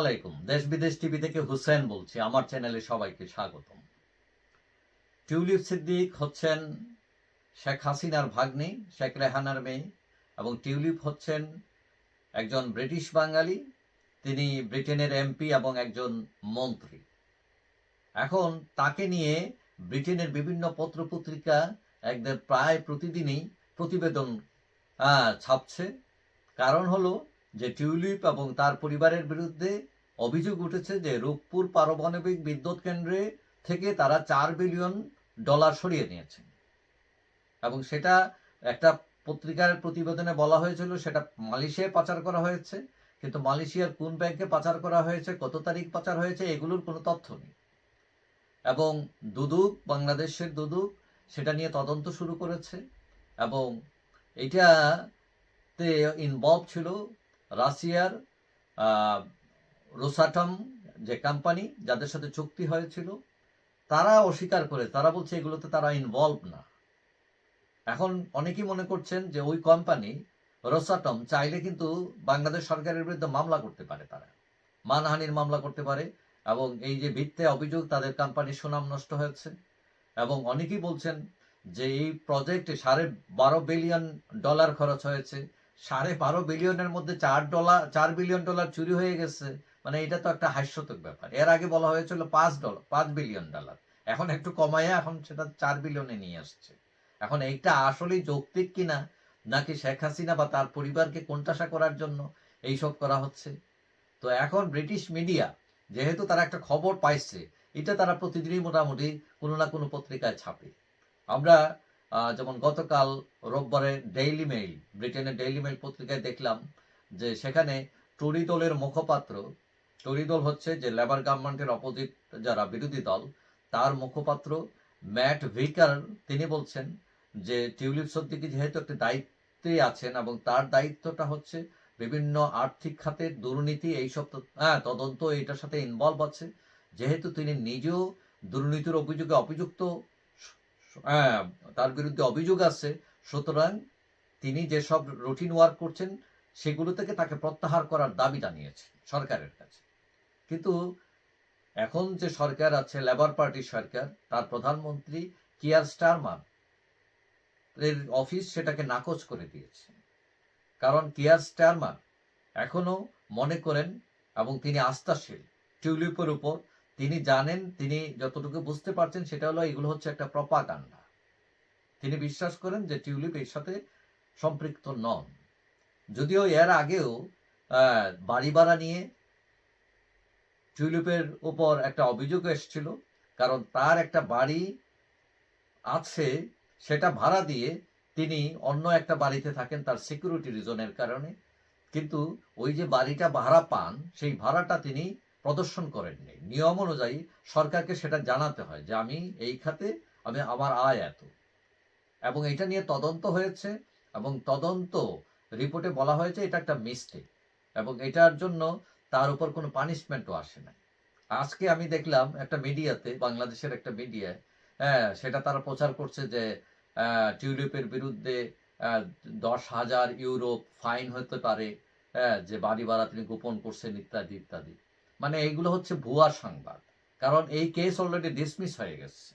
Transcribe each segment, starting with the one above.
আলাইকুম দেশ বিদেশ টিভি থেকে হুসেন বলছি। আমার চ্যানেলে সবাইকে স্বাগতম। টিউলিপ সিদ্দিক হচ্ছেন শেখ হাসিনার ভাগ্নে, শেখ রেহানার মেয়ে, এবং টিউলিপ হচ্ছেন একজন ব্রিটিশ বাঙালি। তিনি ব্রিটেনের এমপি এবং একজন মন্ত্রী। এখন তাকে নিয়ে ব্রিটেনের বিভিন্ন পত্রপত্রিকা একদম প্রায় প্রতিদিনই প্রতিবেদন ছাপছে। কারণ হলো যে টিউলিপ এবং তার পরিবারের বিরুদ্ধে অভিযোগ উঠেছে যে রূপপুর পারমাণবিক বিদ্যুৎ কেন্দ্রে থেকে তারা চার বিলিয়ন ডলার সরিয়ে নিয়েছে। এবং সেটা একটা পত্রিকার প্রতিবেদনে বলা হয়েছিল, সেটা মালয়েশিয়ায় পাচার করা হয়েছে। কিন্তু মালয়েশিয়ার কোন ব্যাংকে পাচার করা হয়েছে, কত তারিখ পাচার হয়েছে, এগুলোর কোনো তথ্য নেই। এবং দুদুক, বাংলাদেশের দুদুক, সেটা নিয়ে তদন্ত শুরু করেছে। এবং এটাতে ইনভলভ ছিল রাশিয়ার রোসাটম যে কোম্পানি যাদের সাথে চুক্তি হয়েছিল, তারা অস্বীকার করে, তারা বলছে এগুলোতে তারা ইনভলভ না। এখন অনেকেই মনে করছেন যে ওই কোম্পানি রোসাটম, চাইলে কিন্তু বাংলাদেশ সরকারের বিরুদ্ধে মামলা করতে পারে তারা। মানহানির মামলা করতে পারে এবং এই যে ভিত্তে অভিযোগ, তাদের কোম্পানির সুনাম নষ্ট হয়েছে। এবং অনেকেই বলছেন যে এই প্রজেক্টে সাড়ে বারো বিলিয়ন ডলার খরচ হয়েছে। সাড়ে বারো বিলিয়নের মধ্যে চার ডলার, চার বিলিয়ন ডলার চুরি হয়ে গেছে মানে এটা তো একটা হাস্যতক ব্যাপার। এর আগে বলা হয়েছিল পাঁচ ডলার, পাঁচ বিলিয়ন ডলার। এখন একটু কমায় এখন সেটা চার বিলিয়নে নিয়ে আসছে। এখন এইটা আসলেই যৌক্তিক কিনা, নাকি শেখ হাসিনা বা তার পরিবারকে কোণঠাসা করার জন্য এইসব করা হচ্ছে? তো এখন ব্রিটিশ মিডিয়া যেহেতু তারা একটা খবর পাইছে, এটা তারা প্রতিদিনই মোটামুটি কোনো না কোনো পত্রিকায় ছাপে। আমরা যেমন গতকাল রোববারে ডেইলি মেইল ব্রিটেনের ডেইলি মেইল পত্রিকায় দেখলাম যে সেখানে টরি দলের মুখপাত্র টরি দল হচ্ছে যে লেবার গভর্নমেন্টের অপোজিট যারা বিরোধী দল, তার মুখপাত্র ম্যাট ভিকার তিনি বলছেন যে টিউলিপ সদ্দিকি যেহেতু একটি দায়িত্বে আছেন এবং তার দায়িত্বটা হচ্ছে বিভিন্ন আর্থিক খাতের দুর্নীতি, এইসব হ্যাঁ তদন্ত এটার সাথে ইনভলভ আছে। যেহেতু তিনি নিজেও দুর্নীতির অভিযোগে অভিযুক্ত তার বিরুদ্ধে অভিযোগ আছে। সুতরাং তিনি যেসব রুটিন ওয়ার্ক করছেন, সেগুলো থেকে তাকে প্রত্যাহার করার দাবি জানিয়েছে সরকারের কাছে। কিন্তু এখন যে সরকার আছে লেবার পার্টির সরকার, তার প্রধানমন্ত্রী কিয়ার স্টারমার এর অফিস সেটাকে নাকচ করে দিয়েছে। কারণ কিয়ার স্টারমার এখনও মনে করেন এবং তিনি আস্থাশীল, টিউলিপের উপর তিনি জানেন, তিনি যতটুকু বুঝতে পারছেন সেটা হলো এগুলো হচ্ছে একটা প্রপাগান্ডা। তিনি বিশ্বাস করেন যে টিউলিপ এর সাথে সম্পৃক্ত নন। যদিও এর আগেও বাড়ি ভাড়া নিয়ে টিউলিপের উপর একটা অভিযোগ এসেছিল, কারণ তার একটা বাড়ি আছে, সেটা ভাড়া দিয়ে তিনি অন্য একটা বাড়িতে থাকেন তার সিকিউরিটি রিজনের কারণে। কিন্তু ওই যে বাড়িটা ভাড়া পান, সেই ভাড়াটা তিনি প্রদর্শন করেননি। নিয়ম অনুযায়ী সরকারকে সেটা জানাতে হয় যে আমি এই খাতে আমি আমার আয় এত। এবং এটা নিয়ে তদন্ত হয়েছে এবং তদন্ত রিপোর্টে বলা হয়েছে এটা একটা মিস্টেক এবং এটার জন্য তার উপর কোনো পানিশমেন্টও আসে না আজকে আমি দেখলাম একটা মিডিয়াতে, বাংলাদেশের একটা মিডিয়ায় হ্যাঁ সেটা তারা প্রচার করছে যে টিউলিপের বিরুদ্ধে দশ হাজার ইউরো ফাইন হতে পারে হ্যাঁ যে বাড়ি ভাড়া তিনি গোপন করছেন ইত্যাদি ইত্যাদি। মানে এইগুলো হচ্ছে ভুয়া সংবাদ। কারণ এই কেস অলরেডি ডিসমিস হয়ে গেছে।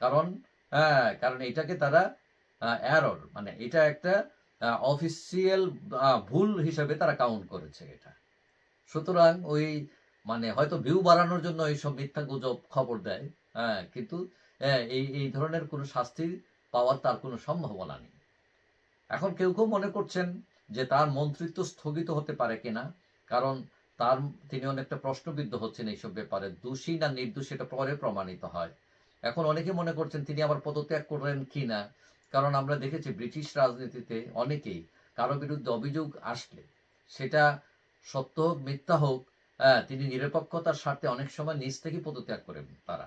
কারণ হ্যাঁ কারণ এটাকে তারা অ্যারর মানে এটা একটা অফিসিয়াল ভুল হিসেবে তারা কাউন্ট করেছে এটা। সুতরাং ওই মানে হয়তো ভিউ বাড়ানোর জন্য এইসব মিথ্যা গুজব খবর দেয় হ্যাঁ কিন্তু হ্যাঁ, এই এই ধরনের কোনো শাস্তি পাওয়ার তার কোনো সম্ভাবনা নেই। এখন কেউ কেউ মনে করছেন যে তার মন্ত্রিত্ব স্থগিত হতে পারে কিনা? কারণ তার তিনি অনেকটা প্রশ্নবিদ্ধ হচ্ছেন এইসব ব্যাপারে। দোষী না নির্দোষী এটা পরে প্রমাণিত হয়। এখন অনেকে মনে করছেন তিনি আবার পদত্যাগ করলেন কিনা? কারণ আমরা দেখেছি ব্রিটিশ রাজনীতিতে অনেকেই কারও বিরুদ্ধে অভিযোগ আসলে। সেটা সত্য হোক মিথ্যা হোক হ্যাঁ, তিনি নিরপেক্ষতার স্বার্থে অনেক সময় নিজ থেকে পদত্যাগ করেন তারা।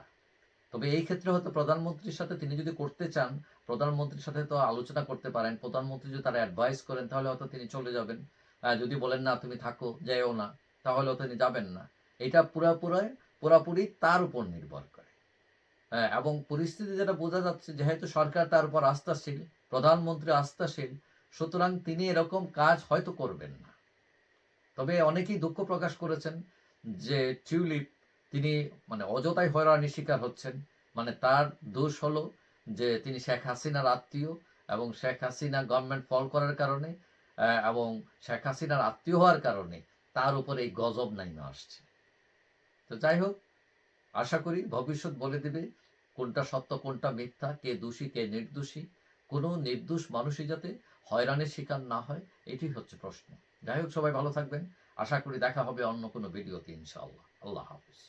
তবে এই ক্ষেত্রে হয়তো প্রধানমন্ত্রীর সাথে তিনি যদি করতে চান প্রধানমন্ত্রীর সাথে তো আলোচনা করতে পারেন প্রধানমন্ত্রী যদি তারা অ্যাডভাইস করেন তাহলে হয়তো তিনি চলে যাবেন। যদি বলেন না তুমি থাকো যাইও না। তাহলে তিনি যাবেন না। এটা পুরোপুরি পুরোপুরি তার উপর নির্ভর করে। হ্যাঁ, এবং পরিস্থিতি যেটা বোঝা যাচ্ছে যেহেতু সরকার তার উপর আস্থাশীল প্রধানমন্ত্রী আস্থাশীল সুতরাং তিনি এরকম কাজ হয়তো করবেন না। তবে অনেকেই দুঃখ প্রকাশ করেছেন যে টিউলিপ তিনি মানে অযথাই হয়রানির শিকার হচ্ছেন। মানে তার দোষ হলো যে তিনি শেখ হাসিনার আত্মীয় এবং শেখ হাসিনা গভর্নমেন্ট ফল করার কারণে এবং শেখ হাসিনার আত্মীয় হওয়ার কারণে তার উপর এই গজব নাইমে আসছে। তো যাই হোক, আশা করি ভবিষ্যৎ বলে দেবে কোনটা সত্য, কোনটা মিথ্যা, কে দোষী, কে নির্দোষী। কোনো নির্দোষ মানুষই যাতে হয়রানির শিকার না হয় এটি হচ্ছে প্রশ্ন। যাই হোক, সবাই ভালো থাকবেন। আশা করি দেখা হবে অন্য কোনো ভিডিওতে ইনশাআল্লাহ। আল্লাহ হাফিজ।